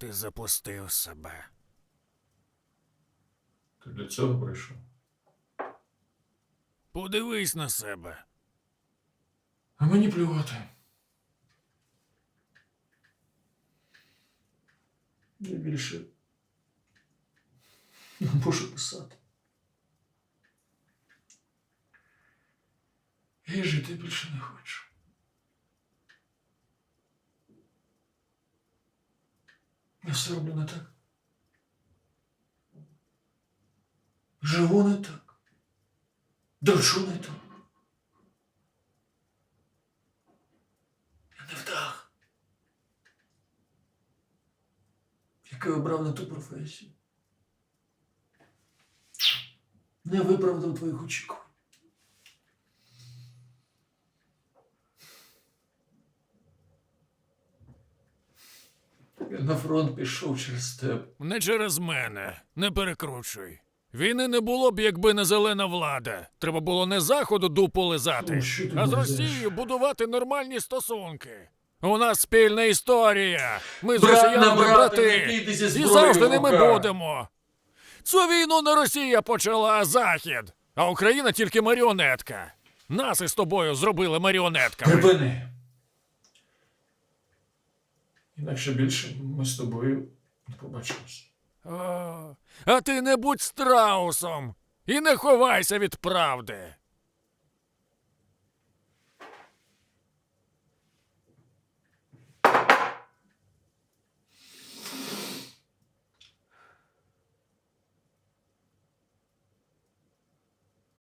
Ти запустив себе. Ти для цього прийшов. Подивись на себе. А мені плювати. Я більше не можу писати. Я жити більше не хочу. Я все роблю не так. Живу не так. Дорожу не так. Я не вдах. Який обрав на ту професію. Не виправдав твоїх очікувань. На фронт пішов через тебе. Не через мене, не перекручуй. Війни не було б, якби не зелена влада. Треба було не заходу дупу лизати, а з? Росією будувати нормальні стосунки. У нас спільна історія. Ми з Брат на росіянами брата, не брати. І зброєю завжди в ними руках. будемо. Цю війну не Росія почала, а Захід. А Україна тільки маріонетка. Нас із тобою зробили маріонетками. Припини. Інакше більше ми з тобою не побачимось. А, а ти не будь страусом і не ховайся від правди.